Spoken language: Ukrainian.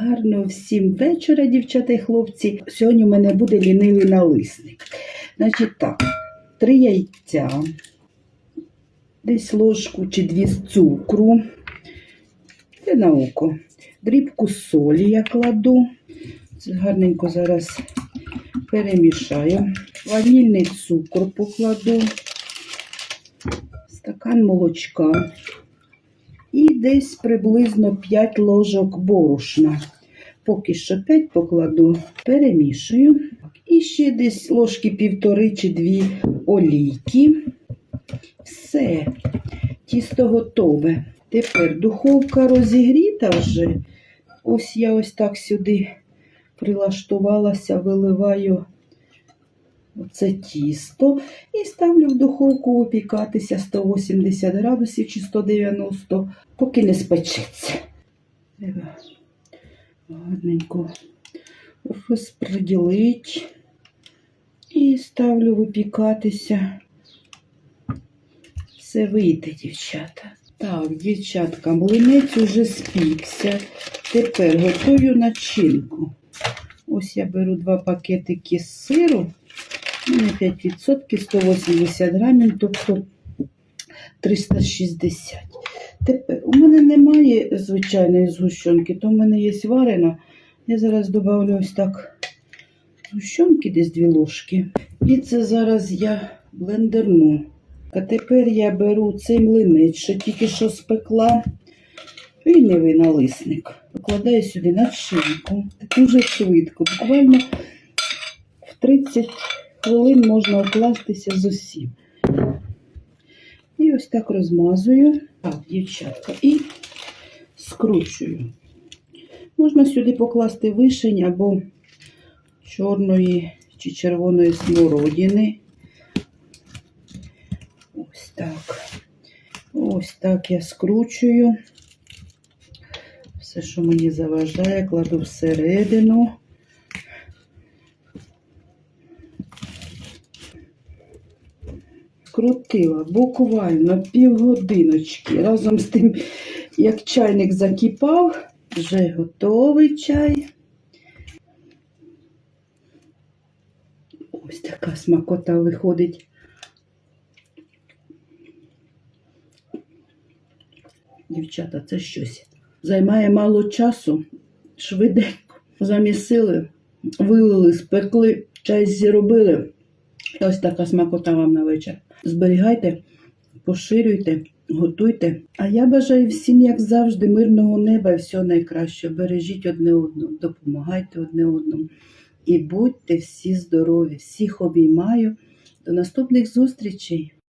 Гарно всім вечора, дівчата і хлопці. Сьогодні в мене буде лінивий налисник. Значить так, три яйця, десь ложку чи дві з цукру. Це на око. Дрібку солі я кладу. Це гарненько зараз перемішаю. Ванільний цукор покладу. Стакан молочка. І десь приблизно 5 ложок борошна. Поки що 5 покладу, перемішую. І ще десь ложки півтори чи дві олійки. Все, тісто готове. Тепер духовка розігріта вже. Ось я ось так сюди прилаштувалася, виливаю оце тісто і ставлю в духовку випікатися 180 градусів чи 190, поки не спечеться. Гарненько розподілити і ставлю випікатися. Все вийде, дівчата. Так, дівчатка, млинець уже спікся. Тепер готую начинку. Ось я беру два пакетики сиру. Мене 5%, 180 грамів, тобто 360. Тепер у мене немає звичайної згущенки, то в мене є варена. Я зараз додавлю ось так згущенки, десь дві ложки. І це зараз я блендерну. А тепер я беру цей млинець, що тільки що спекла. Вільнивий налисник. Покладаю сюди начинку. Дуже швидко. Буквально в 30 хвилин можна окластися з усім. І ось так розмазую. Так, дівчатка, і скручую. Можна сюди покласти вишень або чорної чи червоної смородини. Ось так. Ось так я скручую. Все, що мені заважає, кладу всередину. Скрутила буквально півгодиночки. Разом з тим, як чайник закипав, вже готовий чай. Ось така смакота виходить. Дівчата, це щось. Займає мало часу, швиденько. Замісили, вилили, спекли, чай зробили. Ось така смакота вам на вечір. Зберігайте, поширюйте, готуйте. А я бажаю всім, як завжди, мирного неба і всього найкращого. Бережіть одне одного, допомагайте одне одному. І будьте всі здорові. Всіх обіймаю. До наступних зустрічей!